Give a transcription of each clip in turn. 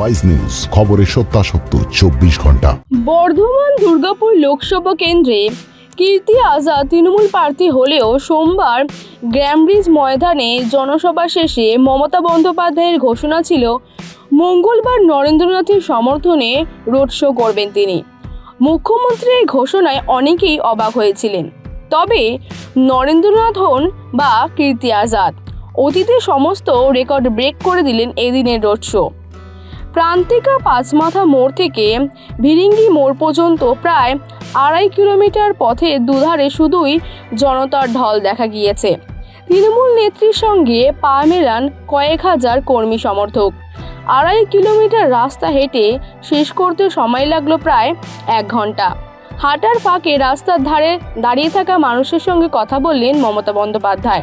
Wise news খবরের সত্যাসত্য, চব্বিশ ঘণ্টা। বর্ধমান দুর্গাপুর লোকসভা কেন্দ্রে কীর্তি আজাদ তৃণমূল প্রার্থী হলেও সোমবার গ্র্যামব্রিজ ময়দানে জনসভা শেষে মমতা বন্দ্যোপাধ্যায়ের ঘোষণা ছিল, মঙ্গলবার নরেন্দ্রনাথের সমর্থনে রোড শো করবেন তিনি। মুখ্যমন্ত্রীর ঘোষণায় অনেকেই অবাক হয়েছিলেন। তবে নরেন্দ্রনাথ হন বা কীর্তি আজাদ। অতীতে সমস্ত রেকর্ড ব্রেক করে দিলেন এদিনের রোড শো। প্রান্তিকা পাঁচমাথা মোড় থেকে ভিরিঙ্গি মোড় পর্যন্ত প্রায় আড়াই কিলোমিটার পথে দুধারে শুধুই জনতার ঢল দেখা গিয়েছে। তৃণমূল নেত্রীর সঙ্গে পা মেলান কয়েক হাজার কর্মী সমর্থক। আড়াই কিলোমিটার রাস্তা হেঁটে শেষ করতে সময় লাগল প্রায় এক ঘণ্টা। হাঁটার ফাঁকে রাস্তার ধারে দাঁড়িয়ে থাকা মানুষের সঙ্গে কথা বললেন মমতা বন্দ্যোপাধ্যায়।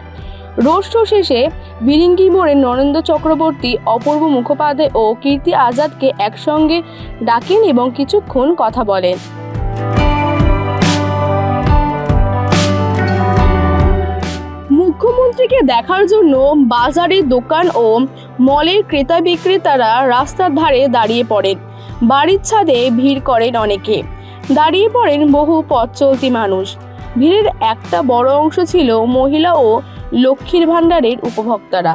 রোড শো শেষে বিরিঙ্গি মোড়ে নরেন্দ্র চক্রবর্তী, অপূর্ব মুখোপাধ্যায় ও কীর্তি আজাদকে একসঙ্গে ডাকেন এবং কিছুক্ষণ কথা বলেন। মুখ্যমন্ত্রীকে দেখার জন্য বাজারে দোকান ও মলের ক্রেতা বিক্রেতারা রাস্তার ধারে দাঁড়িয়ে পড়েন। বাড়ির ছাদে ভিড় করেন অনেকে। দাঁড়িয়ে পড়েন বহু পথ চলতি মানুষ। ভিড়ের একটা বড় অংশ ছিল মহিলা ও লক্ষ্মীর ভাণ্ডারের উপভোক্তারা।